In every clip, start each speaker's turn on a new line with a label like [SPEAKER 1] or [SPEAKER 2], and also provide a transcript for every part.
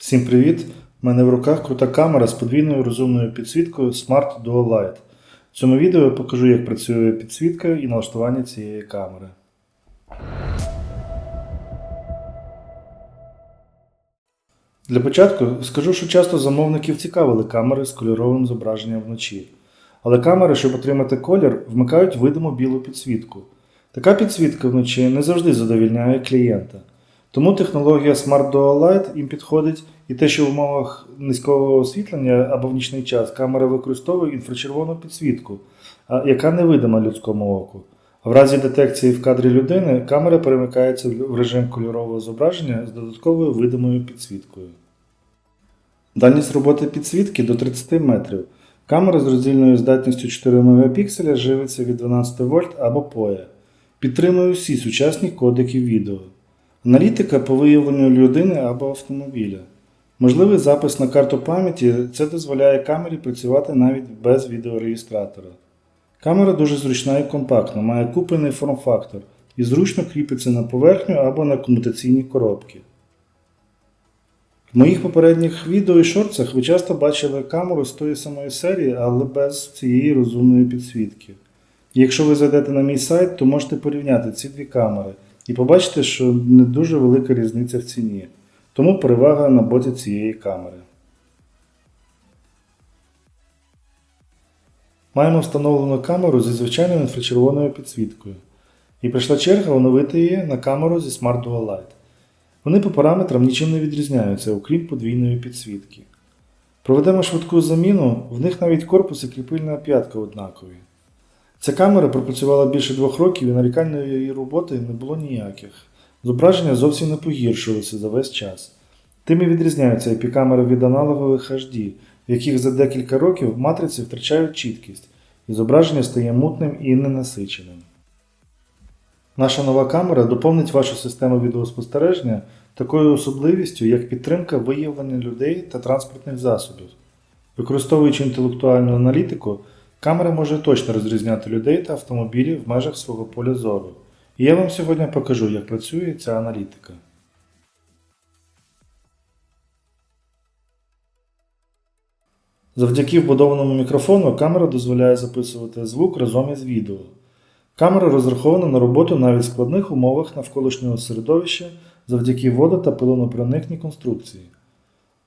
[SPEAKER 1] Всім привіт! У мене в руках крута камера з подвійною розумною підсвіткою Smart Dual Light. В цьому відео я покажу, як працює підсвітка і налаштування цієї камери. Для початку скажу, що часто замовників цікавили камери з кольоровим зображенням вночі. Але камери, щоб отримати колір, вмикають видиму білу підсвітку. Така підсвітка вночі не завжди задовільняє клієнта. Тому технологія Smart Dual Light їм підходить і те, що в умовах низького освітлення або в нічний час камера використовує інфрачервону підсвітку, яка невидима людському оку. В разі детекції в кадрі людини камера перемикається в режим кольорового зображення з додатковою видимою підсвіткою. Дальність роботи підсвітки до 30 метрів. Камера з роздільною здатністю 4 Мп живиться від 12 вольт або POE. Підтримує всі сучасні кодеки відео. Аналітика по виявленню людини або автомобіля. Можливий запис на карту пам'яті це дозволяє камері працювати навіть без відеореєстратора. Камера дуже зручна і компактна, має куплений форм-фактор і зручно кріпиться на поверхню або на комутаційні коробки. В моїх попередніх відео і шорцах ви часто бачили камеру з тої самої серії, але без цієї розумної підсвітки. Якщо ви зайдете на мій сайт, то можете порівняти ці дві камери і побачите, що не дуже велика різниця в ціні. Тому перевага на боці цієї камери. Маємо встановлену камеру зі звичайною інфрачервоною підсвіткою. І прийшла черга оновити її на камеру зі Smart Dual Light. Вони по параметрам нічим не відрізняються, окрім подвійної підсвітки. Проведемо швидку заміну, в них навіть корпус і кріпильна п'ятка однакові. Ця камера пропрацювала більше двох років і нарікань на її роботи не було ніяких. Зображення зовсім не погіршилося за весь час. Тим і відрізняються IP-камери від аналогових HD, в яких за декілька років матриці втрачають чіткість, і зображення стає мутним і ненасиченим. Наша нова камера доповнить вашу систему відеоспостереження такою особливістю, як підтримка виявлення людей та транспортних засобів. Використовуючи інтелектуальну аналітику, камера може точно розрізняти людей та автомобілі в межах свого поля зору. І я вам сьогодні покажу, як працює ця аналітика. Завдяки вбудованому мікрофону камера дозволяє записувати звук разом із відео. Камера розрахована на роботу навіть в складних умовах навколишнього середовища завдяки водо- та пилонопроникній конструкції.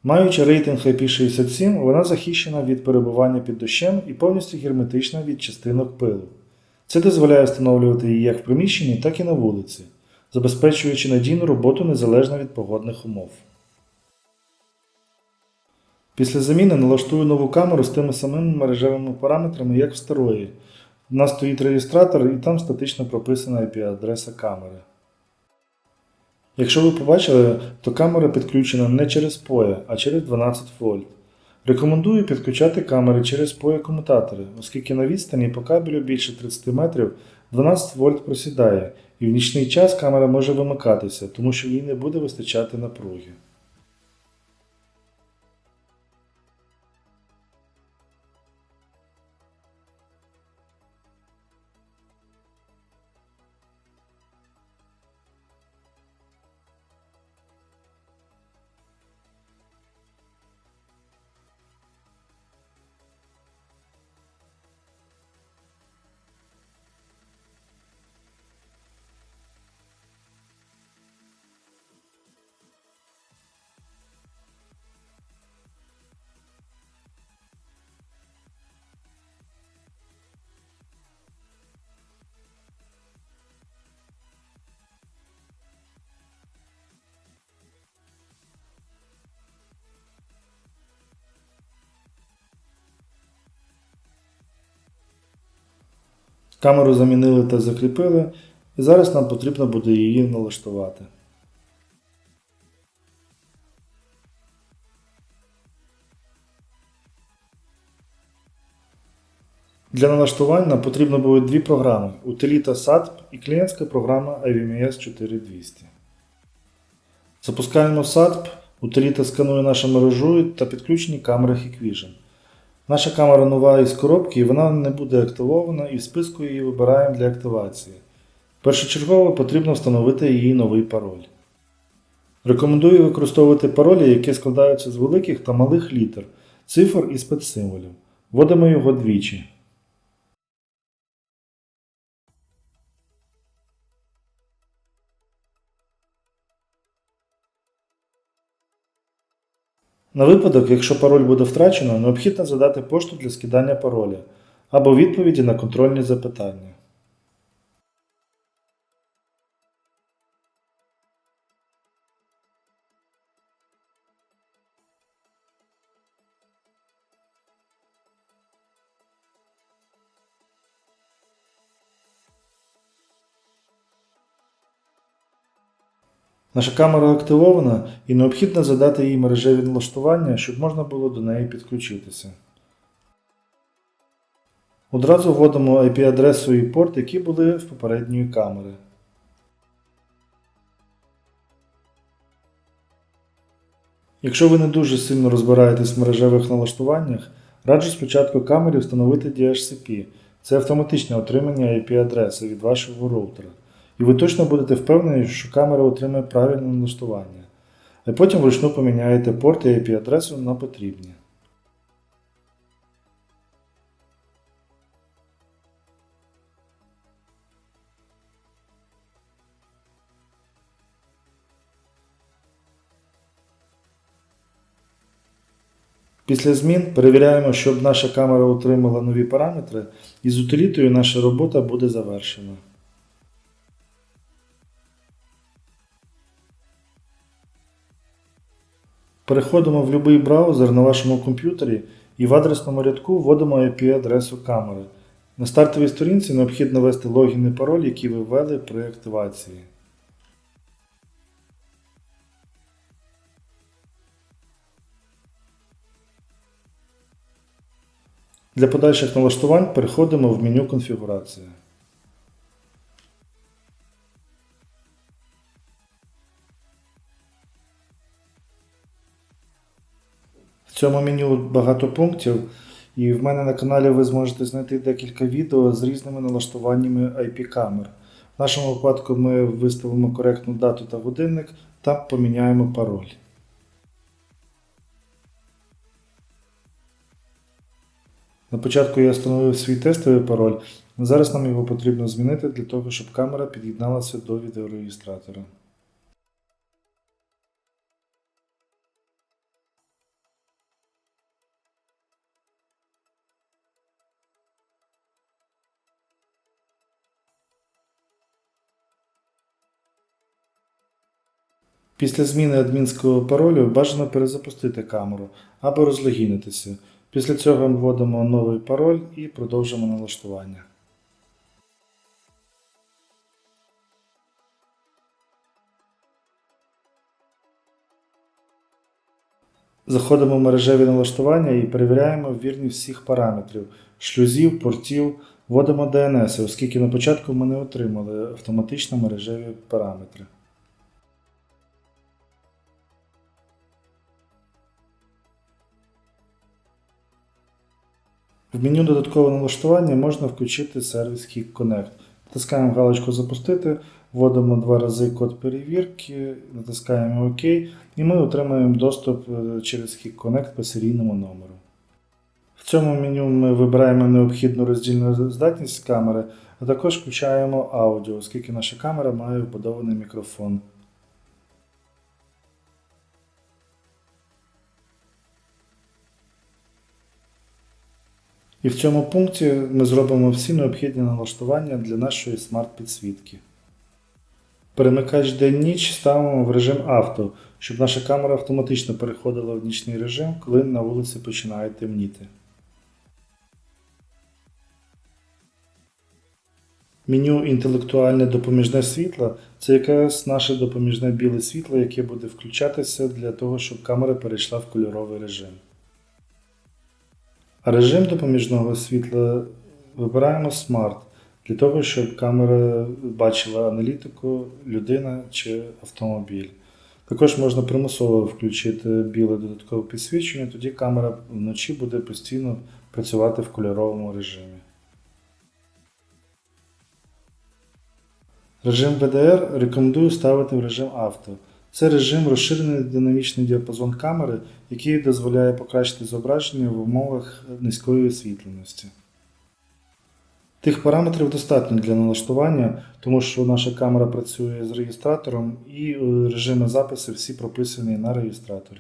[SPEAKER 1] Маючи рейтинг IP67, вона захищена від перебування під дощем і повністю герметична від частинок пилу. Це дозволяє встановлювати її як в приміщенні, так і на вулиці, забезпечуючи надійну роботу незалежно від погодних умов. Після заміни налаштую нову камеру з тими самими мережевими параметрами, як в старої. У нас стоїть реєстратор і там статично прописана IP-адреса камери. Якщо ви побачили, то камера підключена не через POE, а через 12 вольт. Рекомендую підключати камери через POE комутатори, оскільки на відстані по кабелю більше 30 метрів 12 вольт просідає, і в нічний час камера може вимикатися, тому що їй не буде вистачати напруги. Камеру замінили та закріпили, і зараз нам потрібно буде її налаштувати. Для налаштування потрібно було дві програми Утиліта SATP і клієнтська програма IVMS 4200. Запускаємо SATP, утиліта сканує нашу мережу та підключені камери Hikvision. Наша камера нова із коробки і вона не буде активована і в списку її вибираємо для активації. Першочергово потрібно встановити її новий пароль. Рекомендую використовувати паролі, які складаються з великих та малих літер, цифр і спецсимволів. Вводимо його двічі. На випадок, якщо пароль буде втрачено, необхідно задати пошту для скидання пароля або відповіді на контрольні запитання. Наша камера активована і необхідно задати їй мережеві налаштування, щоб можна було до неї підключитися. Одразу вводимо IP-адресу і порт, які були в попередньої камери. Якщо ви не дуже сильно розбираєтесь в мережевих налаштуваннях, раджу спочатку камері встановити DHCP. Це автоматичне отримання IP-адреси від вашого роутера. І ви точно будете впевнені, що камера отримає правильне налаштування. А потім вручну поміняєте порт і IP-адресу на потрібні. Після змін перевіряємо, щоб наша камера отримала нові параметри, і з утилітою наша робота буде завершена. Переходимо в будь-який браузер на вашому комп'ютері і в адресному рядку вводимо IP-адресу камери. На стартовій сторінці необхідно ввести логін і пароль, які ви ввели при активації. Для подальших налаштувань переходимо в меню Конфігурація. Цьому меню багато пунктів, і в мене на каналі ви зможете знайти декілька відео з різними налаштуваннями IP-камер. В нашому випадку ми виставимо коректну дату та годинник та поміняємо пароль. На початку я встановив свій тестовий пароль, зараз нам його потрібно змінити для того, щоб камера під'єдналася до відеореєстратора. Після зміни адмінського паролю бажано перезапустити камеру або розлогінитися. Після цього вводимо новий пароль і продовжимо налаштування. Заходимо в мережеві налаштування і перевіряємо вірність всіх параметрів шлюзів, портів, вводимо DNS, оскільки на початку ми не отримали автоматично мережеві параметри. В меню додаткове налаштування можна включити сервіс Kik Connect. Натискаємо галочку Запустити, вводимо два рази код перевірки, натискаємо ОК і ми отримаємо доступ е, через Kik Connect по серійному номеру. В цьому меню ми вибираємо необхідну роздільну здатність камери, а також включаємо аудіо, оскільки наша камера має вбудований мікрофон. І в цьому пункті ми зробимо всі необхідні налаштування для нашої смарт-підсвітки. Перемикач день-ніч ставимо в режим авто, щоб наша камера автоматично переходила в нічний режим, коли на вулиці починає темніти. Меню інтелектуальне допоміжне світло це якраз наше допоміжне біле світло, яке буде включатися для того, щоб камера перейшла в кольоровий режим. Режим допоміжного світла вибираємо Smart для того, щоб камера бачила аналітику, людина чи автомобіль. Також можна примусово включити біле додаткове підсвічення, тоді камера вночі буде постійно працювати в кольоровому режимі. Режим VDR рекомендую ставити в режим авто. Це режим розширений динамічний діапазон камери, який дозволяє покращити зображення в умовах низької освітленості. Тих параметрів достатньо для налаштування, тому що наша камера працює з реєстратором і е, режими запису всі прописані на реєстраторі.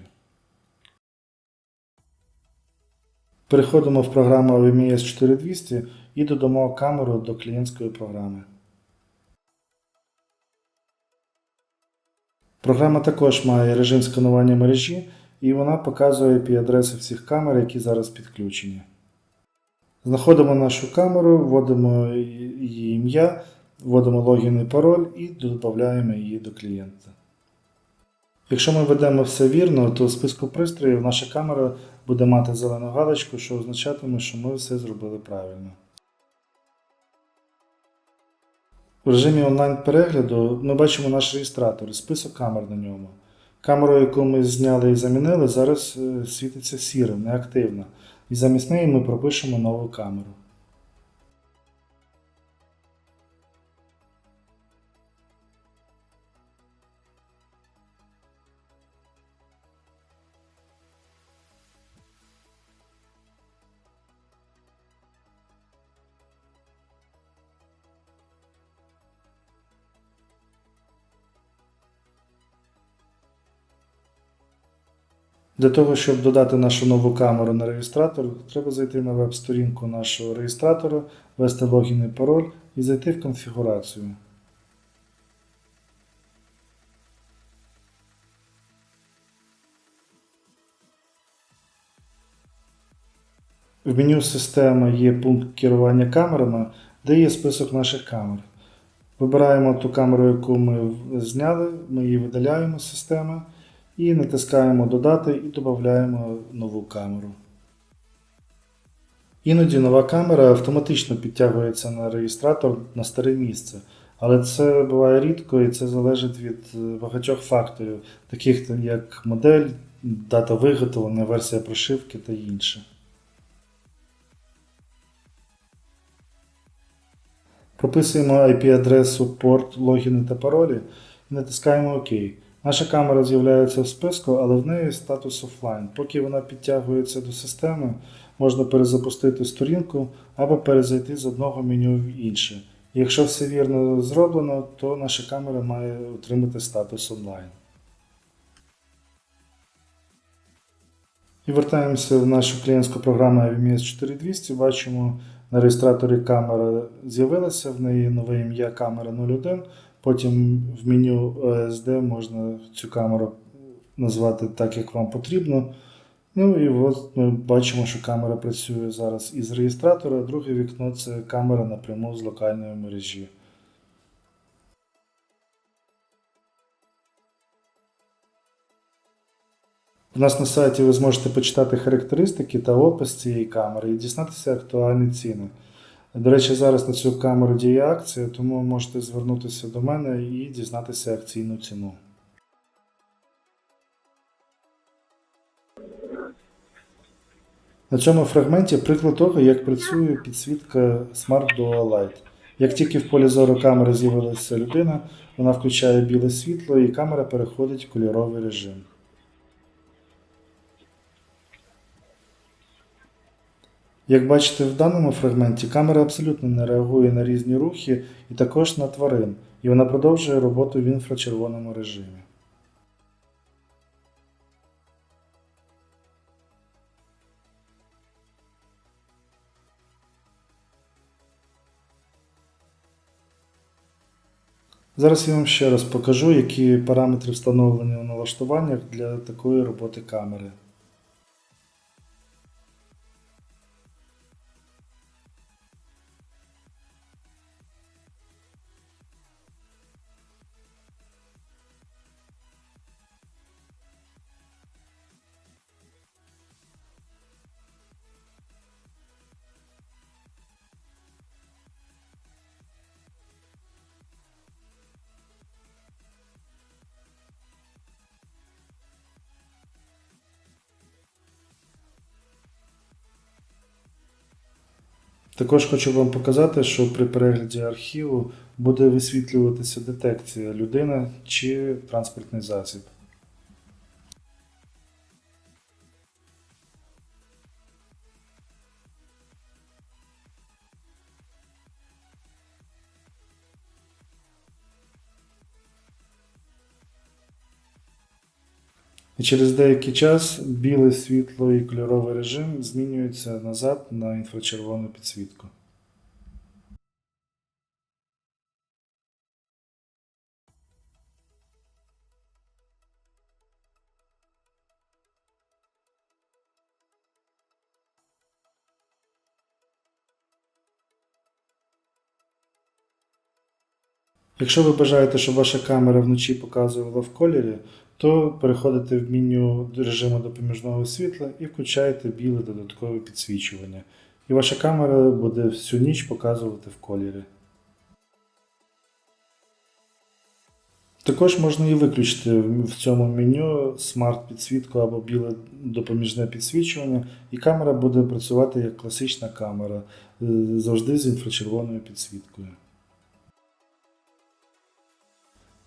[SPEAKER 1] Переходимо в програму AVMS 4200 і додамо камеру до клієнтської програми. Програма також має режим сканування мережі і вона показує IP-адреси всіх камер, які зараз підключені. Знаходимо нашу камеру, вводимо її ім'я, вводимо логін і пароль і додаємо її до клієнта. Якщо ми ведемо все вірно, то в списку пристроїв наша камера буде мати зелену галочку, що означатиме, що ми все зробили правильно. В режимі онлайн-перегляду ми бачимо наш реєстратор, список камер на ньому. Камеру, яку ми зняли і замінили, зараз е, світиться сірим, неактивна. І замість неї ми пропишемо нову камеру. Для того, щоб додати нашу нову камеру на реєстратор, треба зайти на веб-сторінку нашого реєстратора, ввести логін і пароль і зайти в конфігурацію. В меню Система є пункт керування камерами, де є список наших камер. Вибираємо ту камеру, яку ми зняли, ми її видаляємо з системи і натискаємо Додати і додаємо нову камеру. Іноді нова камера автоматично підтягується на реєстратор на старе місце, але це буває рідко і це залежить від е, багатьох факторів, таких як модель, дата виготовлення, версія прошивки та інше. Прописуємо IP-адресу, порт, логіни та паролі і натискаємо ОК. Наша камера з'являється в списку, але в неї статус офлайн. Поки вона підтягується до системи, можна перезапустити сторінку або перезайти з одного меню в інше. Якщо все вірно зроблено, то наша камера має отримати статус онлайн. І вертаємося в нашу клієнтську програму AVMS 4200. Бачимо, на реєстраторі камера з'явилася, в неї нове ім'я камера 01. Потім в меню OSD можна цю камеру назвати так, як вам потрібно. Ну і от ми бачимо, що камера працює зараз із реєстратора, друге вікно це камера напряму з локальної мережі. У нас на сайті ви зможете почитати характеристики та опис цієї камери і дізнатися актуальні ціни. До речі, зараз на цю камеру діє акція, тому можете звернутися до мене і дізнатися акційну ціну. На цьому фрагменті приклад того, як працює підсвітка Smart Dual Light. Як тільки в полі зору камери з'явилася людина, вона включає біле світло і камера переходить в кольоровий режим. Як бачите в даному фрагменті, камера абсолютно не реагує на різні рухи і також на тварин, і вона продовжує роботу в інфрачервоному режимі. Зараз я вам ще раз покажу, які параметри встановлені у налаштуваннях для такої роботи камери. Також хочу вам показати, що при перегляді архіву буде висвітлюватися детекція людина чи транспортний засіб. Через деякий час біле світло і кольоровий режим змінюються назад на інфрачервону підсвітку. Якщо ви бажаєте, щоб ваша камера вночі показувала в кольорі, то переходите в меню режиму допоміжного світла і включаєте біле додаткове підсвічування. І ваша камера буде всю ніч показувати в кольорі. Також можна і виключити в цьому меню смарт-підсвітку або біле допоміжне підсвічування, і камера буде працювати як класична камера, е, завжди з інфрачервоною підсвіткою.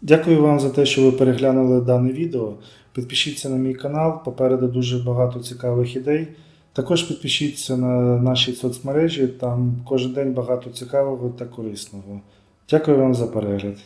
[SPEAKER 1] Дякую вам за те, що ви переглянули дане відео. Підпишіться на мій канал, попереду дуже багато цікавих ідей. Також підпишіться на наші соцмережі, там кожен день багато цікавого та корисного. Дякую вам за перегляд.